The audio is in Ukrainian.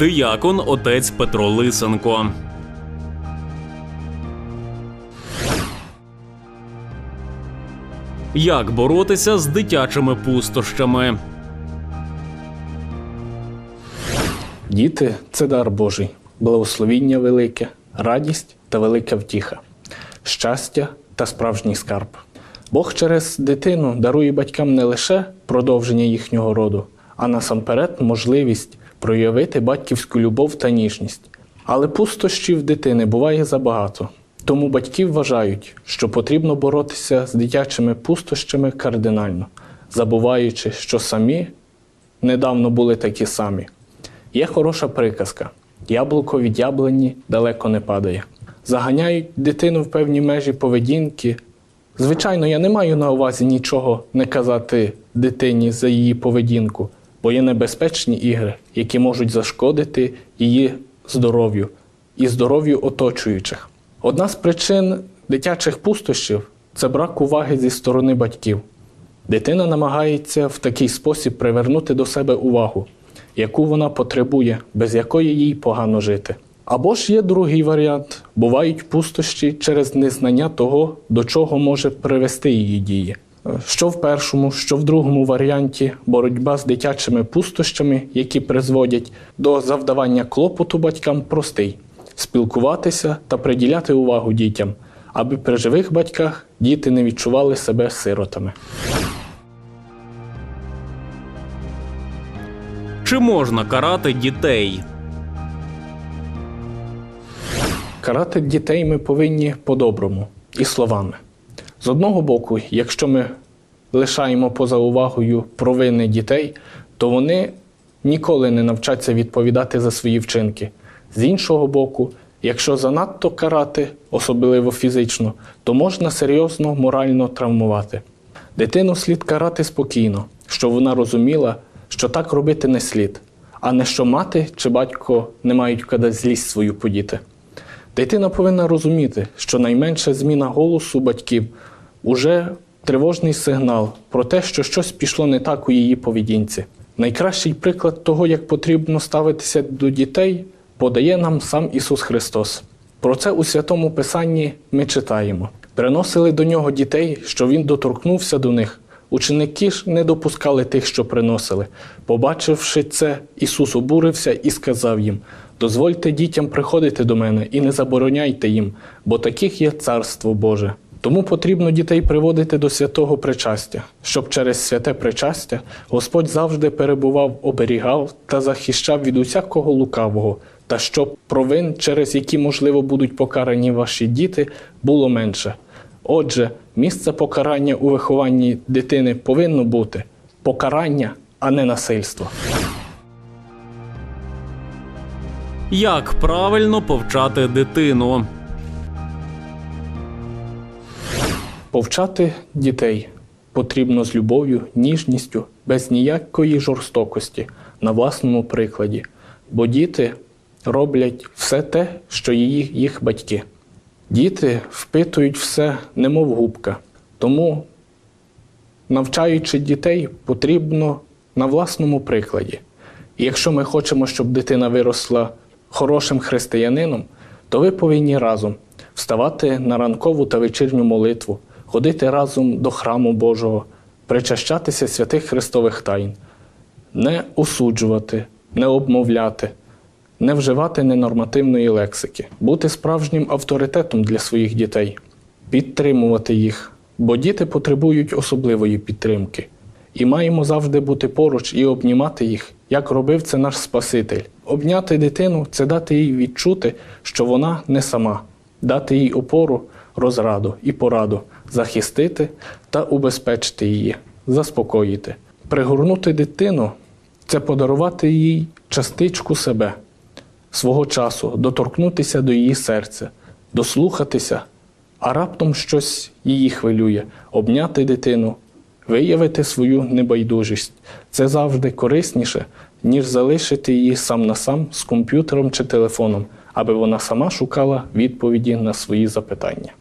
диякон отець Петро Лисенко. Як боротися з дитячими пустощами? Діти це дар Божий, благословіння велике, радість та велика втіха, щастя та справжній скарб. Бог через дитину дарує батькам не лише продовження їхнього роду, а насамперед можливість проявити батьківську любов та ніжність. Але пустощів дитини буває забагато. Тому батьки вважають, що потрібно боротися з дитячими пустощами кардинально, забуваючи, що самі недавно були такі самі. Є хороша приказка: яблуко від яблуні далеко не падає. Заганяють дитину в певні межі поведінки. Звичайно, я не маю на увазі нічого не казати дитині за її поведінку, бо є небезпечні ігри, які можуть зашкодити її здоров'ю і здоров'ю оточуючих. Одна з причин дитячих пустощів це брак уваги зі сторони батьків. Дитина намагається в такий спосіб привернути до себе увагу, яку вона потребує, без якої їй погано жити. Або ж є другий варіант: бувають пустощі через незнання того, до чого може привести її дії. Що в першому, що в другому варіанті боротьба з дитячими пустощами, які призводять до завдавання клопоту батькам, простий спілкуватися та приділяти увагу дітям, аби при живих батьках діти не відчували себе сиротами. Чи можна карати дітей? Карати дітей ми повинні по-доброму і словами. З одного боку, якщо ми лишаємо поза увагою провини дітей, то вони ніколи не навчаться відповідати за свої вчинки. З іншого боку, якщо занадто карати, особливо фізично, то можна серйозно морально травмувати. Дитину слід карати спокійно, щоб вона розуміла, що так робити не слід, а не що мати чи батько не мають куди злість свою подіти. Дитина повинна розуміти, що найменша зміна голосу батьків уже тривожний сигнал про те, що щось пішло не так у її поведінці. Найкращий приклад того, як потрібно ставитися до дітей, подає нам сам Ісус Христос. Про це у Святому Писанні ми читаємо: приносили до нього дітей, що Він доторкнувся до них. Ученики ж не допускали тих, що приносили. Побачивши це, Ісус обурився і сказав їм: Дозвольте дітям приходити до мене і не забороняйте їм, бо таких є Царство Боже. Тому потрібно дітей приводити до святого причастя, щоб через святе причастя Господь завжди перебував, оберігав та захищав від усякого лукавого, та щоб провин, через які, можливо, будуть покарані ваші діти, було менше. Отже, місце покарання у вихованні дитини повинно бути покарання, а не насильство. Як правильно повчати дитину? Повчати дітей потрібно з любов'ю, ніжністю, без ніякої жорстокості, на власному прикладі, бо діти роблять все те, що її, їх батьки. Діти впитують все, немов губка. Тому, навчаючи дітей, потрібно на власному прикладі. І якщо ми хочемо, щоб дитина виросла хорошим християнином, то ви повинні разом вставати на ранкову та вечірню молитву, ходити разом до храму Божого, причащатися святих Христових тайн, не осуджувати, не обмовляти, не вживати ненормативної лексики, бути справжнім авторитетом для своїх дітей, підтримувати їх, бо діти потребують особливої підтримки. І маємо завжди бути поруч і обнімати їх, як робив це наш Спаситель. Обняти дитину це дати їй відчути, що вона не сама, дати їй опору, розраду і пораду, захистити та убезпечити її, заспокоїти. Пригорнути дитину це подарувати їй частичку себе, свого часу, доторкнутися до її серця, дослухатися, а раптом щось її хвилює, обняти дитину, виявити свою небайдужість. Це завжди корисніше, ніж залишити її сам на сам з комп'ютером чи телефоном, аби вона сама шукала відповіді на свої запитання.